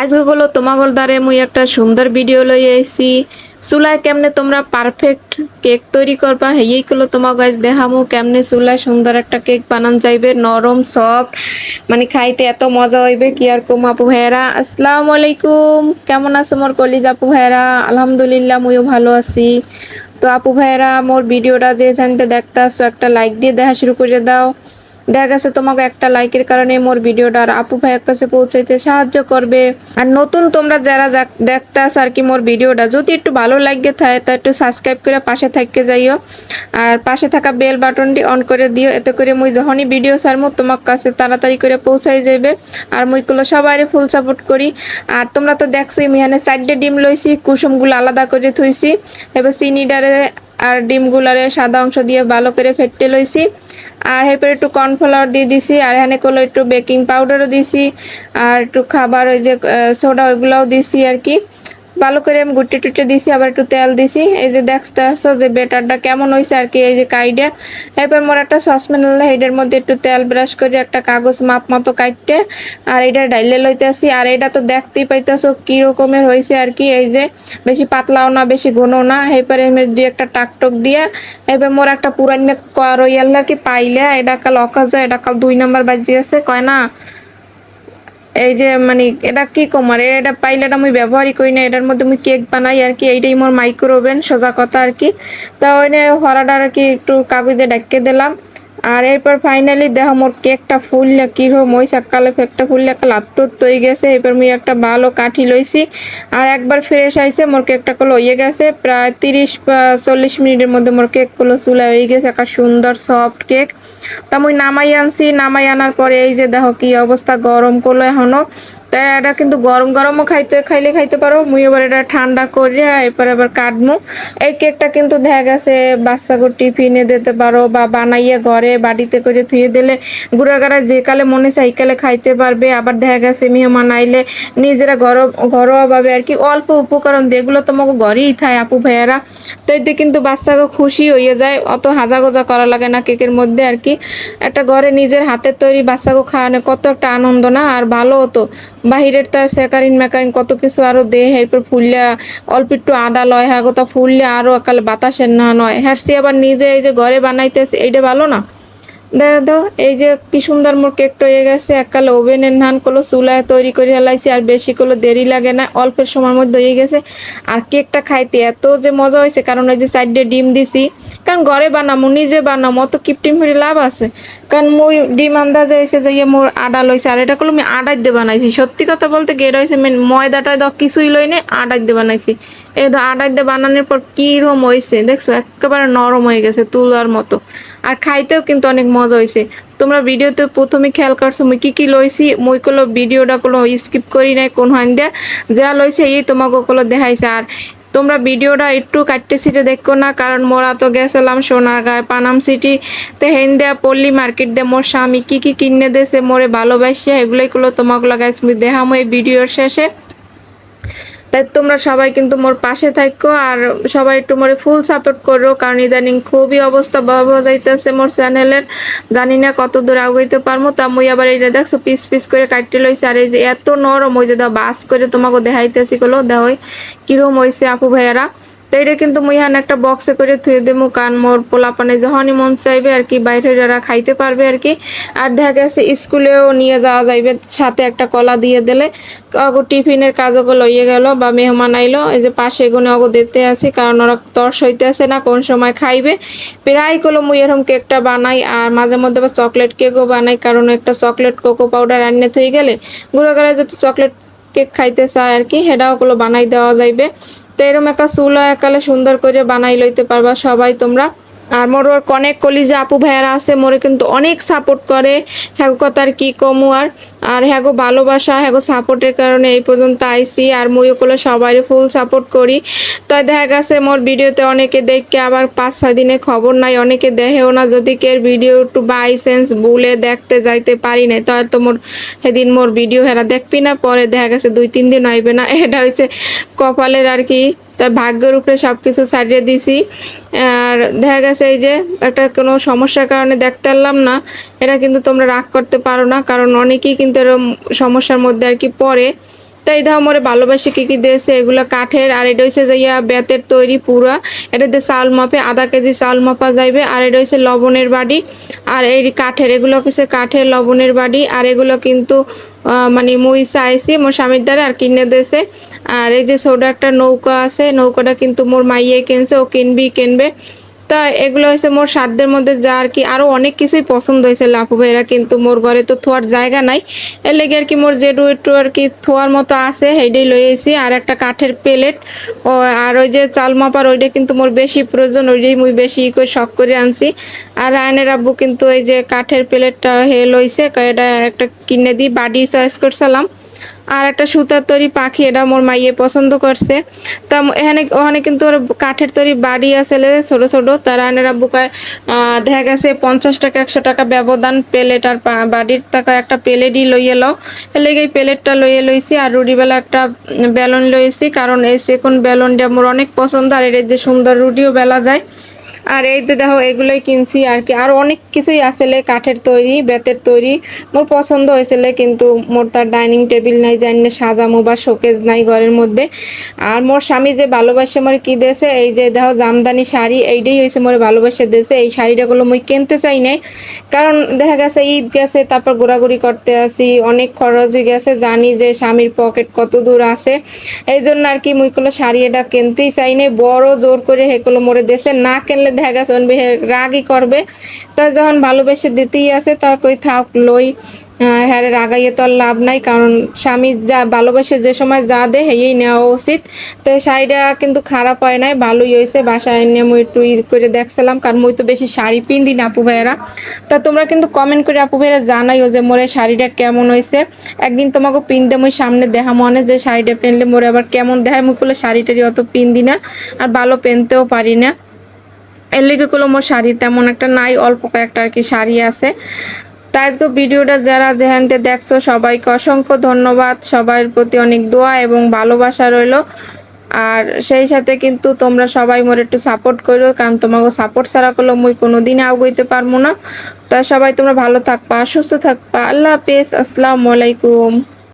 আজকে গুলো তোমাগল দ্বারে মুই একটা সুন্দর ভিডিও লই আইছি। চুলায় কেমনে তোমরা পারফেক্ট কেক তৈরি করবা হেই গুলো তোমার গাছ দেখামু কেমনে চুলায় সুন্দর একটা কেক বানান যাইবে, নরম সফট মানে খাইতে এত মজা হইবে, কি আর কম আপু ভাইয়েরা? আসসালামু আলাইকুম, কেমন আছো মোর কলিজ আপু ভাইয়েরা? আলহামদুলিল্লাহ, মুইও ভালো আছি। তো আপু ভাইয়েরা, মোর ভিডিওটা যে জানতে দেখতে আসছো একটা লাইক দিয়ে দেখা শুরু করে দাও। দেখা গেছে তোমাকে একটা লাইকের কারণে মোর ভিডিওটা আর আপু ভাইয়ের কাছে পৌঁছাইতে সাহায্য করবে। আর নতুন তোমরা যারা যাক- দেখতে আসো আর কি মোর ভিডিওটা, যদি একটু ভালো লাগে থাকে তো একটু সাবস্ক্রাইব করে পাশে থাকতে যাইও। আর পাশে থাকা বেল বাটনটি অন করে দিও, এতে করে মুই যখনই ভিডিও ছাড়মু, তোমার কাছে তাড়াতাড়ি করে পৌঁছাই যাবে আর মুইগুলো সবাই ফুল সাপোর্ট করি। আর তোমরা তো দেখছোই মিহানে চারটে ডিম লইছি, কুসুমগুলো আলাদা করে থুইছি। এবার চিনিডারে আর ডিমগুলারে সাদা অংশ দিয়ে ভালো করে ফেটতে লইছি। আর এরপরে একটু কর্নফ্লাওয়ার দিয়ে দিছি, আর এখানে করল একটু বেকিং পাউডারও দিছি, আর একটু খাবার ওই যে সোডা ওইগুলোও দিছি আর কি। ভালো করে আমি গুটে টুটে দিছি, আবার একটু তেল দিছি। এই যে দেখতে আসছো যে বেটারটা কেমন হয়েছে আর কি, এই যে কাইডে। এরপর মোর একটা সসপ্যান এটার মধ্যে একটু তেল ব্রাশ করে একটা কাগজ মাপ মতো কাটতে আর এটা ডাইলে লইতে আসি আর এটা তো দেখতেই পাইতেছো কি রকমের হয়েছে আর কি, এই যে বেশি পাতলাও না, বেশি ঘনও না। এরপরে আমি দুই একটা টাকটক দিয়ে এবার মোর একটা পুরান রইয়াল কি পাইলে, এটা কাল অকাজ, এটা কাল দুই নাম্বার বাজি আছে, কয় না? এই যে মানে এটা কি কমার এটা পাইলে এটা আমি ব্যবহারই করি না। এটার মধ্যে আমি কেক বানাই আর কি। এইটাই মোর মাইক্রো ওভেন সোজা কথা আর কি। তা ওই হরাটা আর কি একটু কাগজে ডাকিয়ে দিলাম। আর এরপর ফাইনালি দেখো মোর কেকটা ফুললে কীরকম ওই সকালে কেকটা ফুললে একটা লাত্তর তৈ গেছে। এরপর আমি একটা ভালো কাঠি লইছি। আর একবার ফ্রেশ আইছে, মোর কেকটা গুলো হয়ে গেছে। প্রায় তিরিশ চল্লিশ মিনিটের মধ্যে মোর কেকগুলো চুলা হয়ে গেছে, একটা সুন্দর সফট কেক তা মুই নামাই আনছি, নামাই আনার পরে এই যে দেখো কি অবস্থা, গরম করল এখনও। তাই এটা কিন্তু গরম গরমও খাইতে, খাইলে খাইতে পারো। মুই এবার এটা ঠান্ডা করে এরপর আবার কাটমু। এই কেকটা কিন্তু দেখা গেছে বাচ্চাকে টিফিনে দিতে পারো বা বানাইয়া ঘরে বাড়িতে করে থুয়ে দিলে গুড়াগাড়া যে কালে মনে চাই কালে খাইতে পারবে। আবার দেখা গেছে মেহমান আইলে নিজেরা ঘর, ঘরোয়াভাবে আর কি অল্প উপকরণ দিয়ে, এগুলো তোমাকে ঘরেই থায় আপু ভাইয়ারা। তো এতে কিন্তু বাচ্চাকে খুশি হয়ে যায়। অত হাজা গোজা করা লাগে না কেকের মধ্যে আর কি। একটা ঘরে নিজের হাতের তৈরি বাচ্চাকে খাওয়ানো কত একটা আনন্দ না? আর ভালো হতো। বাহিরের তার সেকারিন মেকারিন কত কিছু আরও দেহ, এরপর ফুললা অল্প একটু আদা লয় হ্যাঁ কথা ফুললে আরও একালে বাতাসের না নয়। হ্যাঁ সে আবার নিজে এই যে ঘরে বানাইতেছে, এইটা ভালো না? দেখো তো এই যে কি সুন্দর মোর কেকটা হয়ে গেছে, এককালে ওভেনের নান করল চুলায় তৈরি করে হেলাইছি, আর বেশি করল দেরি লাগে না, অল্পের সময়ের মধ্যে হয়ে গেছে। আর কেকটা খাইতে এত যে মজা হয়েছে, কারণ ওই যে সাইডে ডিম দিছি, কারণ ঘরে বানামো, নিজে বানামো, অত কিপটিম হয়ে লাভ আছে। কারণ মুই ডিম আন্দাজে এসে যাইয়ে মোর আডা লইছে, আর এটা করল আমি আডাই দিয়ে বানাইছি। সত্যি কথা বলতে গেট হয়েছে মেন ময়দাটা দ কিছুই লই নে আডাই দিয়ে বানাইছি। এই তো আডাই দিয়ে বানানোর পর কিরম হয়েছে দেখছ, একেবারে নরম হয়ে গেছে, তুলার মতো। আর খাইতেও কিন্তু অনেক মজা হয়েছে তোমরা ভিডিওতে প্রথমে খেয়াল করছ, মুই কী কী লইছি, মুই কোনো ভিডিওটা কোনো স্কিপ করি নাই কোন হান দিয়া। যা লইছে এই তোমাকে কোনো দেখাইছে। আর তোমরা ভিডিওটা একটু কাটতে সিটে দেখো না, কারণ মোরা তো গেছিলাম সোনারগাঁয় পানাম সিটি তে হেন দেয়া পল্লী মার্কেট দিয়ে মোর স্বামী কী কী কিনে দিয়েছে মোরে ভালোবাসছে এগুলোই গুলো তোমাকে লাগাইছ মুই দেখামো এই ভিডিওর শেষে। তাই তোমরা সবাই কিন্তু মোর পাশে থাকো আর সবাই একটু মোরে ফুল সাপোর্ট করো, কারণ ইদানিং খুবই অবস্থা ভয়াবহ যাইতেছে মোর চ্যানেলের। জানি না কত দূর আগাইতে পারব তা মুই আবার এই দেখছ, পিস পিস করে কাটতে লইছে, আর এই যে এত নরম ওই যে দাও, বাস করে তোমাকে দেখাইতেছি গুলো দেওয়াই কিরম হয়েছে আপু ভাইয়ারা। তো এটা কিন্তু মুই হান একটা বক্সে করে থুয়ে দেবো কান মোর পোলাপানে যখনই মন চাইবে আর কি বাইরে যারা খাইতে পারবে আর কি। আর দেখা গেছে স্কুলেও নিয়ে যাওয়া যাইবে, সাথে একটা কলা দিয়ে দিলে। টিফিনের কাজও লইয়ে গেল, বা মেহমান আইলো, এই যে পাশে এগুলো অগো দিতে আসি, কারণ ওরা তর্স হইতে আসে না, কোন সময় খাইবে। প্রায় কলো মুই এরকম কেকটা বানাই, আর মাঝে মধ্যে বা চকলেট কেকও বানাই, কারণ একটা চকলেট কোকো পাউডার আনিয়ে থই গেলে, গুঁড়ো গেলে যদি চকলেট কেক খাইতে চায় আর কি, সেটাও গুলো বানাই দেওয়া যাইবে। তো এরম একটা চুলা একালে সুন্দর করে বানাই লইতে পারবা। সবাই তোমরা আর মোর অনেক কলিজে আপু ভাইয়ারা আছে, মোরে কিন্তু অনেক সাপোর্ট করে। হ্যাগো কথার কি কমু আর? আর হ্যাগো ভালোবাসা, হ্যাগো সাপোর্টের কারণে এই পর্যন্ত আইসি আর মুইও করলে সবাই ফুল সাপোর্ট করি। তো দেখা গেছে মোর ভিডিওতে অনেকে দেখকে আবার পাঁচ, ছয় দিনে খবর নাই, অনেকে দেখেও না যদি কে ভিডিও একটু বাই সেন্স ভুলে দেখতে যাইতে পারি না তাহলে তো মোর সেদিন মোর ভিডিও হেরা দেখবি না, পরে দেখা গেছে দুই, তিন দিন আইবে না। এটা হচ্ছে কপালের আর কি তাই ভাগ্যের উপরে সব কিছু সারিয়ে দিছি। আর দেখা গেছে এই যে একটা কোনো সমস্যার কারণে দেখতে পারলাম না। এটা কিন্তু তোমরা রাগ করতে পারো না, কারণ অনেকেই কিন্তু এরকম সমস্যার মধ্যে আর কি পড়ে। তাই দাও মোরে ভালোবাসে কী কী দিয়েছে, এগুলো কাঠের, আর এটা হচ্ছে ইয়া বেতের তৈরি পুরা। এটাতে চাউল মাপে আধা কেজি চাউল মাপা যাইবে, আর এটা হচ্ছে লবণের বাড়ি আর এই কাঠের, এগুলো হচ্ছে কাঠের লবণের বাড়ি আর এগুলো কিন্তু মানে মুই চাইছি মোর স্বামীর দ্বারা আর কিনে দিয়েছে। আর এই যে ছোট একটা নৌকা আছে, নৌকাটা কিন্তু মোর মাইয়ে কিনছে, ও কিনবি কিনবে। তা এগুলো হয়েছে মোর সাধ্যের মধ্যে যা আর কি আরও অনেক কিছুই পছন্দ হয়েছে লাপু ভাইরা কিন্তু মোর ঘরে তো থোয়ার জায়গা নাই। এর লেগে আর কি মোর যেটু একটু আর কি থোয়ার মতো আছে সেইটাই লই এসি আর একটা কাঠের প্লেট, ও আর ওই যে চাল মাপার ওইটা কিন্তু মোর বেশি প্রয়োজন ওইটাই মুই বেশি করে শখ করে আনছি। আর রায়নের আব্বু কিন্তু এই যে কাঠের প্লেটটা হে লইছে এটা একটা কিনে দিই বাড়ি চয়েস করছিলাম। আর একটা সুতার তৈরি পাখি, এটা মোর মাইয়ে পছন্দ করছে। তা এখানে, ওখানে কিন্তু ওর কাঠের তৈরি বাড়ি আছে ছোট ছোট। তারা আনেরা বুকায় দেখা গেছে পঞ্চাশ টাকা, একশো টাকা ব্যবধান প্লেট আর বাড়ির টাকা একটা প্লেটই লইয়ে লও। লেগে প্লেটটা লইয়ে লইছি আর রুটিবেলা একটা বেলুন লইছি। কারণ এই সেকুন বেলুনটা মোর অনেক পছন্দ আর এটা দিয়ে সুন্দর রুটিও বেলা যায়। আর এই যে দেখো, এগুলোই কিনছি আর কি। আর অনেক কিছুই আসলে কাঠের তৈরি, বেতের তৈরি। মোর পছন্দ হয়েছিল কিন্তু মোর তার ডাইনিং টেবিল নাই, জানি না সাজামো বা শোকেজ নাই ঘরের মধ্যে। আর মোর স্বামী যে ভালোবাসে মোর কি দেছে, এই যে দেখো, জামদানি শাড়ি এইটাই হয়েছে মোর ভালোবাসে দেছে। এই শাড়িটাগুলো মুই কিনতে চাই নাই। কারণ দেখা গেছে, ঈদ গেছে, তারপর ঘোরাঘুরি করতে আসি, অনেক খরচ হয়ে গেছে। জানি যে স্বামীর পকেট কত দূর আছে। এই জন্য আর কি মুইগুলো শাড়ি এটা কিনতেই চাই নাই। বড় জোর করে হেগুলো মোরে দেশে না কিনলে দেখা গেছে অন বেহে রাগই করবে, তা যখন ভালোবেসে দিতেই আছে তার কই থাক, লই হ্যাঁ রাগাইয়ে তো আর লাভ নাই, কারণ স্বামী যা ভালোবেসে যে সময় যা দে, হেয়েই নেওয়া উচিত। তো শাড়িটা কিন্তু খারাপ হয় নাই, ভালোই হয়েছে, বাসায় এনে মুই একটু ই করে দেখছিলাম, কারণ মুই তো বেশি শাড়ি পিন্দি না আপু ভাইয়েরা। তা তোমরা কিন্তু কমেন্ট করে আপু ভাইয়েরা জানাইও যে মোরে শাড়িটা কেমন হয়েছে। একদিন তোমাকে পিনতে মুই সামনে দেখা মনে, যে শাড়িটা পেনলে মোরে আবার কেমন দেখায় মুই করলে শাড়িটারই অত পিন্দি না, আর ভালো পেনতেও পারি না। এর লেগে মোর শাড়ি তেমন একটা নাই, অল্প কয়েকটা আর কি শাড়ি আছে। তাই আজকে ভিডিওটা যারা যেখানতে দেখছ, সবাইকে অসংখ্য ধন্যবাদ। সবার প্রতি অনেক দোয়া এবং ভালোবাসা রইল। আর সেই সাথে কিন্তু তোমরা সবাই মোর একটু সাপোর্ট করো কারণ তোমাকে সাপোর্ট ছাড়া করলে মুই কোনো দিনে আগাইতে পারব না। তা সবাই তোমরা ভালো থাকবা, সুস্থ থাকবা। আল্লাহ হাফেজ। আসসালামু আলাইকুম।